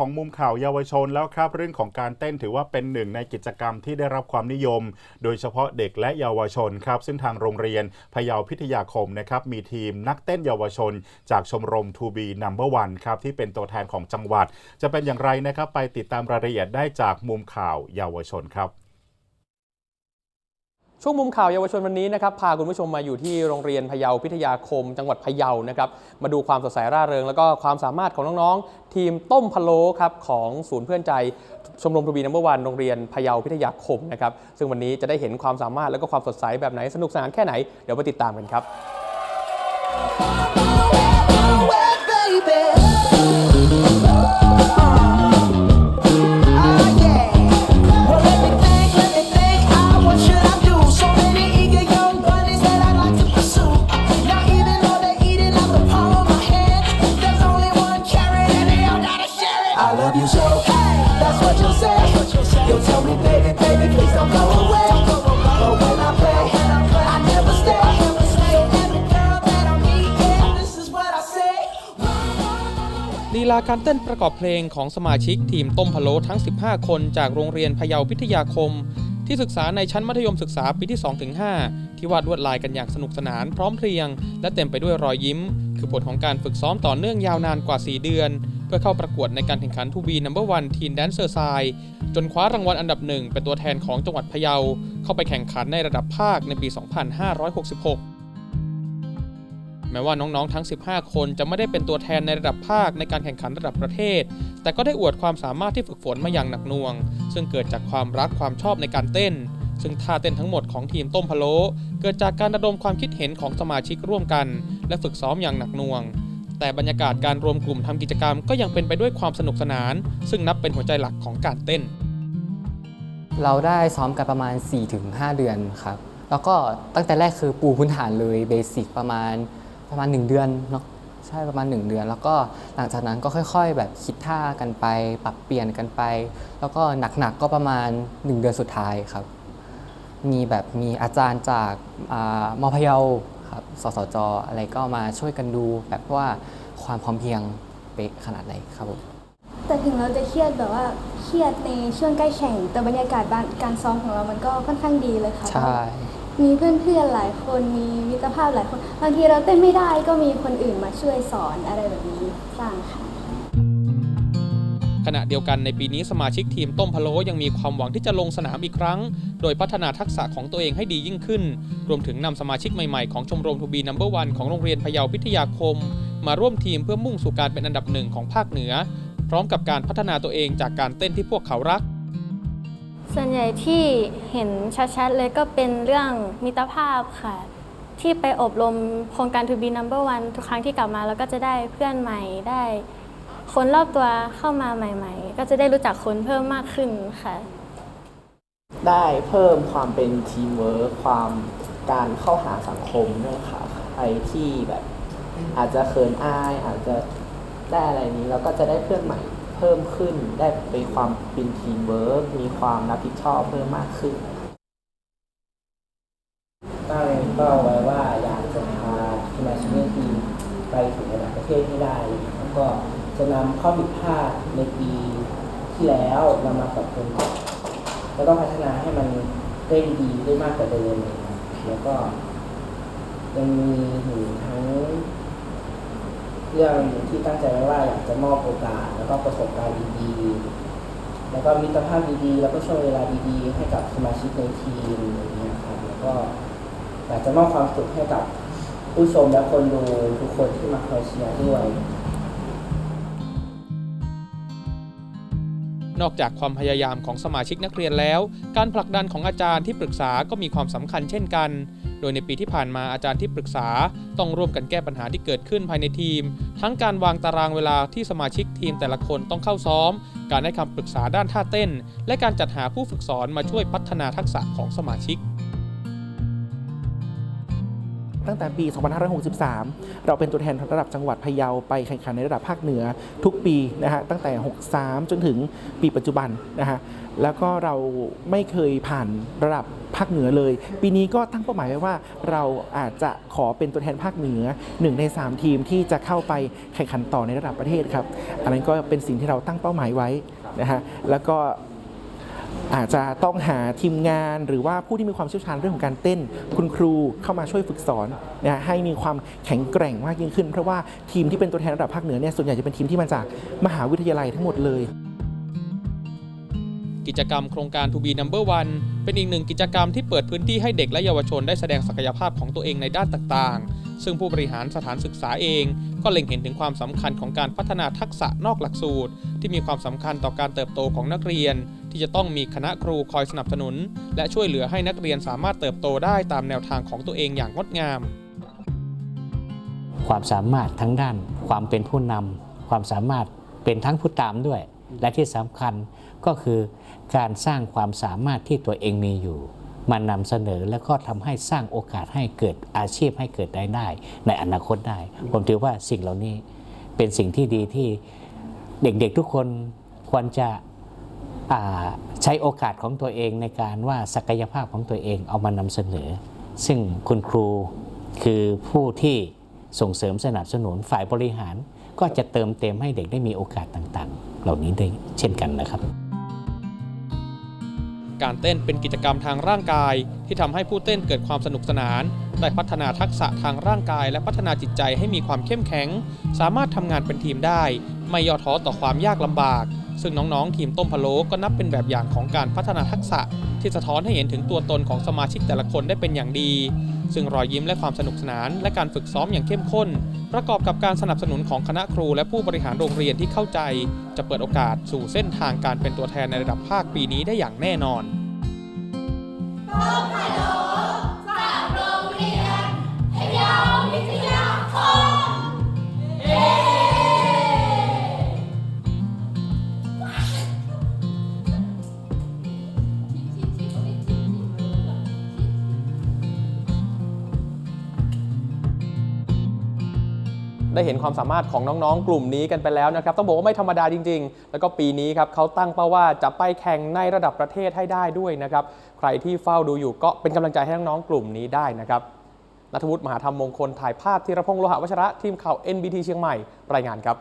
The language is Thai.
ของมุมข่าวเยาวชนแล้วครับเรื่องของการเต้นถือว่าเป็นหนึ่งในกิจกรรมที่ได้รับความนิยม โดยเฉพาะเด็กและเยาวชนครับ ซึ่งทางโรงเรียนพยาวพิทยาคมนะครับมีทีมนักเต้นเยาวชน จากชมรม To be Number One ครับที่เป็นตัวแทนของจังหวัด จะเป็นอย่างไรนะครับไปติดตามรายละเอียดได้จากมุมข่าวเยาวชนครับ ช่วงมุมข่าวเยาวชนวันนี้นะครับพาคุณผู้ชมมาอยู่ที่โรงเรียนพะเยาพิทยาคม จังหวัดพะเยานะครับมาดูความสดใสร่าเริง แล้วก็ความสามารถของน้องๆ ทีมต้มพะโล้ครับของศูนย์เพื่อนใจชมรมทวีนัมเบอร์วันโรงเรียนพะเยาพิทยาคมนะครับซึ่งวันนี้จะได้เห็นความสามารถแล้วก็ความสดใสแบบไหนสนุกสนานแค่ไหนเดี๋ยวไปติดตามกันครับ love you so. That's what you'll say. You'll tell me, baby, baby, please don't go away. But when I play, I never stay. So every girl that I meet, yeah, this is what I say. ลีลาการเต้นประกอบเพลงของสมาชิกทีมต้มพะโล้ทั้ง 15 คนจากโรงเรียนพะเยาพิทยาคม ที่ศึกษาในชั้นมัธยมศึกษาปีที่ 2-5 ที่วาดลวดลายกันอย่างสนุกสนานพร้อมเพรียง และเต็มไปด้วยรอยยิ้ม คือผลของการฝึกซ้อมต่อเนื่องยาวนานกว่า 4 เดือน เพื่อเข้าประกวดในการแข่งขันทูบีนัมเบอร์วันทีนแดนเซอร์ไซจนคว้ารางวัลอันดับหนึ่งเป็นตัวแทนของจังหวัดพะเยา เข้าไปแข่งขันในระดับภาคในปี 2566แม้ว่าน้องๆ ทั้ง 15 คนจะไม่ได้เป็นตัวแทนในระดับภาคในการแข่งขันระดับประเทศ แต่ก็ได้อวดความสามารถที่ฝึกฝนมาอย่างหนักหน่วง ซึ่งเกิดจากความรักความชอบในการเต้น ซึ่งท่าเต้นทั้งหมดของทีมต้มพะโล้เกิดจากการระดมความคิดเห็นของสมาชิกร่วมกัน และฝึกซ้อมอย่างหนักหน่วง แต่บรรยากาศการรวมกลุ่มทำกิจกรรมก็ยังเป็นไปด้วยความสนุกสนาน ซึ่งนับเป็นหัวใจหลักของการเต้น เราได้ซ้อมกันประมาณ 4-5 เดือนครับ แล้วก็ตั้งแต่แรกคือปูพื้นฐานเลยเบสิกประมาณประมาณ 1 เดือนเนาะใช่ประมาณ 1 เดือน แล้วก็หลังจากนั้นก็ค่อย ๆ แบบคิดท่ากันไป ปรับเปลี่ยนกันไป แล้วก็หนักๆก็ประมาณ 1 เดือนสุดท้ายครับ มีแบบมีอาจารย์จากามอพยา ครับสสจอะไรก็มาช่วยกันดูแบบว่าความพร้อมเพรียงเป๊ะขนาดไหนครับผมแต่ถึงเราจะเครียดแบบว่าเครียดในช่วงใกล้แข่ง แต่บรรยากาศบ้านการซ้อมของเรามันก็ค่อนข้างดีเลยค่ะใช่มีเพื่อนๆหลายคนมีมิตรภาพหลายคน บางทีเราเต้นไม่ได้ก็มีคนอื่นมาช่วยสอนอะไรแบบนี้สร้างค่ะ ขณะเดียวกันในปีนี้สมาชิกทีมต้มพะโล้ยังมีความหวังที่จะลงสนามอีกครั้ง โดยพัฒนาทักษะของตัวเองให้ดียิ่งขึ้น รวมถึงนำสมาชิกใหม่ๆของชมรมทูบีนัมเบอร์วันของโรงเรียนพะเยาพิทยาคม มาร่วมทีมเพื่อมุ่งสู่การเป็นอันดับหนึ่งของภาคเหนือ พร้อมกับการพัฒนาตัวเองจากการเต้นที่พวกเขารัก ส่วนใหญ่ที่เห็นชัดๆเลยก็เป็นเรื่องมิตรภาพค่ะที่ไปอบรมโครงการ To be number one ทุกครั้งที่กลับมา แล้วก็จะได้เพื่อนใหม่ได้ คนรอบตัวเข้ามาใหม่ ๆ ก็จะได้รู้จักคนเพิ่มมากขึ้นค่ะ ได้เพิ่มความเป็นทีมเวิร์คความการเข้าหาสังคมด้วยค่ะใครที่แบบ อาจจะเขินอายอาจจะได้อะไรนี้แล้วก็จะได้เพื่อนใหม่เพิ่มขึ้น ได้เป็นความเป็นทีมเวิร์คมีความรับผิดชอบเพิ่มมากขึ้นตั้งเป้าไว้ว่าอยากจะพาสมาชิกในทีมไปถึงระดับประเทศให้ได้แล้วก็ จะนำข้อผิดพลาดในปีที่แล้วนำมาปรับปรุงแล้วก็พัฒนาให้มันได้ดีได้มากกว่าเดิมนะครับแล้วก็ยังมีถึงทั้งเรื่องที่ตั้งใจไว้ว่าอยากจะมอบโอกาส แล้วก็ประสบการณ์ดีๆ แล้วก็มิตรภาพดีๆ แล้วก็ช่วงเวลาดีๆ ให้กับสมาชิกในทีมอย่างเงี้ยครับแล้วก็อยากจะมอบความสุขให้กับผู้ชมและคนดูทุกคนที่มาคอยเชียร์ด้วย นอกจากความพยายามของสมาชิกนักเรียนแล้ว การผลักดันของอาจารย์ที่ปรึกษาก็มีความสำคัญเช่นกัน โดยในปีที่ผ่านมาอาจารย์ที่ปรึกษา ต้องร่วมกันแก้ปัญหาที่เกิดขึ้นภายในทีม ทั้งการวางตารางเวลาที่สมาชิกทีมแต่ละคนต้องเข้าซ้อม การให้คำปรึกษาด้านท่าเต้น และการจัดหาผู้ฝึกสอนมาช่วยพัฒนาทักษะของสมาชิก ตั้งแต่ปี 2563 เราเป็นตัวแทนระดับจังหวัดพะเยาไปแข่งขันในระดับภาคเหนือทุกปีนะฮะตั้งแต่ 63 จนถึงปีปัจจุบันนะฮะแล้วก็เราไม่เคยผ่านระดับภาคเหนือเลย ปีนี้ก็ตั้งเป้าหมายไว้ว่า เราอาจจะขอเป็นตัวแทนภาคเหนือหนึ่งใน 3 ทีมที่จะเข้าไปแข่งขันต่อในระดับประเทศครับ อันนั้นก็เป็นสิ่งที่เราตั้งเป้าหมายไว้นะฮะแล้วก็ อาจจะต้องหาทีมงานหรือว่าผู้ที่มีความเชี่ยวชาญเรื่องของการเต้น คุณครูเข้ามาช่วยฝึกสอนนะให้มีความแข็งแกร่งมากยิ่งขึ้น เพราะว่าทีมที่เป็นตัวแทนระดับภาคเหนือเนี่ยส่วนใหญ่จะเป็นทีมที่มาจากมหาวิทยาลัยทั้งหมดเลย กิจกรรมโครงการ To be number one เป็นอีกหนึ่งกิจกรรมที่เปิดพื้นที่ให้เด็กและเยาวชนได้แสดงศักยภาพของตัวเองในด้านต่างๆ ซึ่งผู้บริหารสถานศึกษาเอง ก็เล็งเห็นถึงความสำคัญของการพัฒนาทักษะนอกหลักสูตร ที่มีความสำคัญต่อการเติบโตของนักเรียน ที่จะต้องมีคณะครูคอยสนับสนุน และช่วยเหลือให้นักเรียนสามารถเติบโตได้ตามแนวทางของตัวเองอย่างงดงาม ความสามารถทั้งด้าน ความเป็นผู้นำความสามารถเป็นทั้งผู้ตามด้วย และที่สำคัญก็คือการสร้างความสามารถที่ตัวเองมีอยู่ มานำเสนอแล้วก็ทำให้สร้างโอกาสให้เกิดอาชีพให้เกิดรายได้ ในอนาคตได้ ผมถือว่าสิ่งเหล่านี้เป็นสิ่งที่ดีที่เด็กๆทุกคนควรจะอ่าใช้โอกาสของตัวเองในการว่าศักยภาพของตัวเองเอามานำเสนอ ซึ่งคุณครูคือผู้ที่ส่งเสริมสนับสนุนฝ่ายบริหาร ก็จะเติมเต็มให้เด็กได้มีโอกาสต่างๆ เหล่านี้ได้เช่นกันนะครับ การเต้นเป็นกิจกรรมทางร่างกาย ที่ทำให้ผู้เต้นเกิดความสนุกสนาน ได้พัฒนาทักษะทางร่างกาย และพัฒนาจิตใจให้มีความเข้มแข็ง สามารถทำงานเป็นทีมได้ ไม่ย่อท้อต่อความยากลำบาก ซึ่งน้องๆ ทีมต้มพะโล้ก็นับเป็นแบบอย่างของการพัฒนาทักษะ ที่สะท้อนให้เห็นถึงตัวตนของสมาชิกแต่ละคนได้เป็นอย่างดี ซึ่งรอยยิ้มและความสนุกสนาน และการฝึกซ้อมอย่างเข้มข้น ประกอบกับการสนับสนุนของคณะครูและผู้บริหารโรงเรียนที่เข้าใจ จะเปิดโอกาสสู่เส้นทางการเป็นตัวแทนในระดับภาคปีนี้ได้อย่างแน่นอน ได้เห็นความสามารถของน้องๆ กลุ่มนี้กันไปแล้วนะครับต้องบอกว่าไม่ธรรมดาจริง ๆ แล้วก็ปีนี้ครับเขาตั้งเป้าว่าจะไปแข่งในระดับประเทศให้ได้ด้วยนะครับใครที่เฝ้าดูอยู่ก็เป็นกำลังใจให้น้องๆกลุ่มนี้ได้นะครับนัทวุฒิมหาธรรมมงคลถ่ายภาพธีรพงษ์โลหะวัชระทีมข่าว NBT เชียงใหม่รายงานครับ